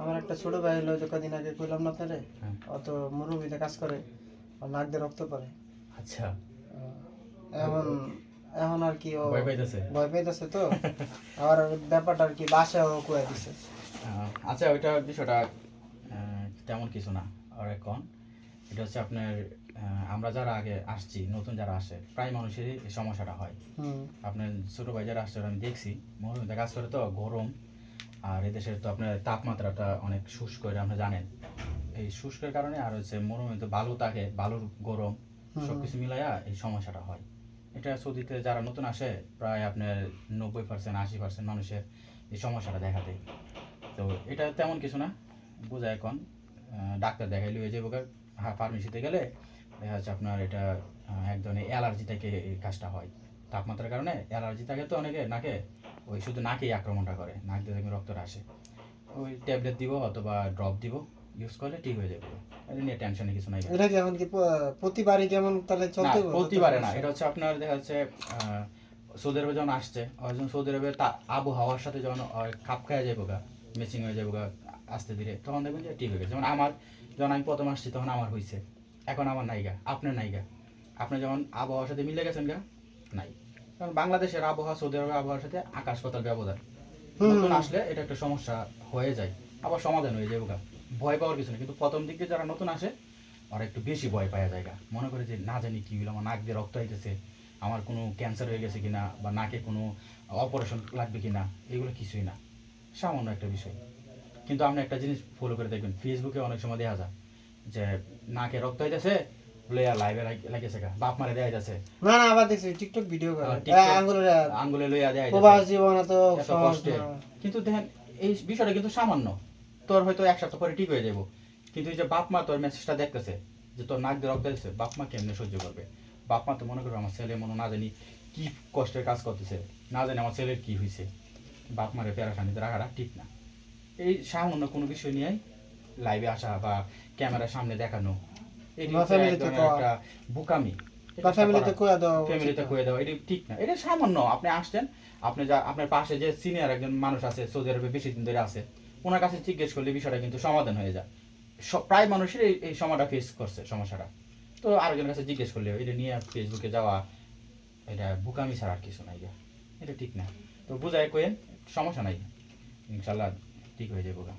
আমার একটা ছোট ভাই হলো যে কদিন আগে কইলাম না আপনারে হ্যাঁ। অত মরুভূমিতে কাজ করে আর নাক দিয়ে রক্ত পড়ে। আচ্ছা। এখন এখন আর কি ও ভয় পাইতেছে? ভয় পাইতেছে তো। আর ব্যাপারটা আর কি বাসাও কয়ে দিছে। আচ্ছা ওইটা বিষয়টা তেমন কিছু না। আর এখন এটা হচ্ছে আপনার আমরা যারা আগে আসছি নতুন যারা আসে প্রায় মানুষেরই সমস্যাটা হয়। আপনার ছোট ভাই যারা আসছে আমি দেখছি মরুভূমিতে কাজ করে তো গরম। আর এদেশের তো আপনার তাপমাত্রাটা অনেক শুষ্ক এটা আপনি জানেন। এই শুষ্কের কারণে আর হচ্ছে মরুভূমিতে বালু থাকে বালুর গরম সবকিছু মিলাইয়া এই সমস্যাটা হয়। এটা সৌদিতে যারা নতুন আসে প্রায় আপনার নব্বই পার্সেন্ট আশি পার্সেন্ট মানুষের এই সমস্যাটা দেখা দেয়। তো এটা তেমন কিছু না বোঝা এখন। ডাক্তার দেখাইলে ওই যে হ্যাঁ ফার্মেসিতে গেলে দেখা যাচ্ছে আপনার এটা এক ধরনের অ্যালার্জি থেকে এই কাজটা হয়। তাপমাত্রার কারণে অ্যালার্জি থাকে তো অনেকে নাকে ওই শুধু নাকেই আক্রমণটা করে নাক দিয়ে দেখবেন রক্তটা আসে। ওই ট্যাবলেট দিব অথবা ড্রপ দিব ইউজ করলে ঠিক হয়ে যাবে। এটা নিয়ে টেনশনে কিছু নাই এটা এখন কি প্রতিবারই কেমন তাহলে চলতে? প্রতিবারে না। এটা হচ্ছে আপনার দেখা যাচ্ছে সৌদি আরবে যখন আসছে যখন সৌদি আরবে তা- আবহাওয়ার সাথে যখন খাপ খাওয়া যাব গা ম্যাচিং হয়ে যাব গা আস্তে ধীরে তখন দেখবেন যে ঠিক হয়ে গেছে। যেমন আমার যখন আমি প্রথম আসছি তখন আমার হয়েছে এখন আমার নাইগা আপনার নাইগা আপনি যখন আবহাওয়ার সাথে মিলে গেছেন গা নাই। কারণ বাংলাদেশের আবহাওয়া সৌদি আরবের আবহাওয়ার সাথে আকাশ পাতাল ব্যবধান নতুন আসলে এটা একটা সমস্যা হয়ে যায়। আবার সমাধান হয়ে যায় গা ভয় পাওয়ার কিছু নেই। কিন্তু প্রথম দিকে যারা নতুন আসে ওরা একটু বেশি ভয় পাওয়া যায় গা। মনে করে যে না জানি কি হলো আমার নাক দিয়ে রক্ত হইতেছে আমার কোনো ক্যান্সার হয়ে গেছে কিনা বা নাকে কোনো অপারেশন লাগবে কিনা? এগুলো কিছুই না। সামান্য একটা বিষয়। কিন্তু আপনি একটা জিনিস ফলো করে দেখবেন। ফেসবুকে অনেক সময় দেখা যায় যে নাকে রক্ত হইতেছে লইয়া লাইভে লাগেছে গা। বাপ মারে দেয়া যাচ্ছে না না আবার দেখছি টিকটক ভিডিও করে। আঙ্গুলের আঙ্গুলে লইয়া দেয়া প্রবাস জীবন এত কষ্টে। কিন্তু দেখেন এই বিষয়টা কিন্তু সামান্য। তোর হয়তো এক সপ্তাহ পরে ঠিক হয়ে যাব কিন্তু এই যে বাপ মা তোর মেসেজটা দেখতেছে যে তোর নাক দিয়ে রক্ত দিচ্ছে বাপ মা কেমনে সহ্য করবে? বাপ মা তো মনে করবে আমার ছেলে মনে না জানি কি কষ্টের কাজ করতেছে না জানি আমার ছেলের কি হয়েছে বাপ মারে প্যারাখানিতে রাখাটা ঠিক না। এই সামান্য কোনো বিষয় নিয়ে লাইভে আসা বা ক্যামেরার সামনে দেখানো বুকামি। ফ্যামিলিতে কয়ে দাও ফ্যামিলিতে কয়ে দেওয়া এটা ঠিক না। এটা সামান্য আপনি আসছেন আপনি যা আপনার পাশে যে সিনিয়র একজন মানুষ আছে সৌদি আরবে বেশি দিন ধরে আছে ওনার কাছে জিজ্ঞেস করলে বিষয়টা কিন্তু সমাধান হয়ে যায়। প্রায় মানুষের এই সময়টা ফেস করছে সমস্যাটা। তো আরেকজনের কাছে জিজ্ঞেস করলে এটা নিয়ে ফেসবুকে যাওয়া এটা বুকামি ছাড়া আর কিছু নাই এটা ঠিক না। তো বুঝায় কোয়েন সমস্যা নাই। ইনশাল্লাহ ঠিক হয়ে যাবে গা।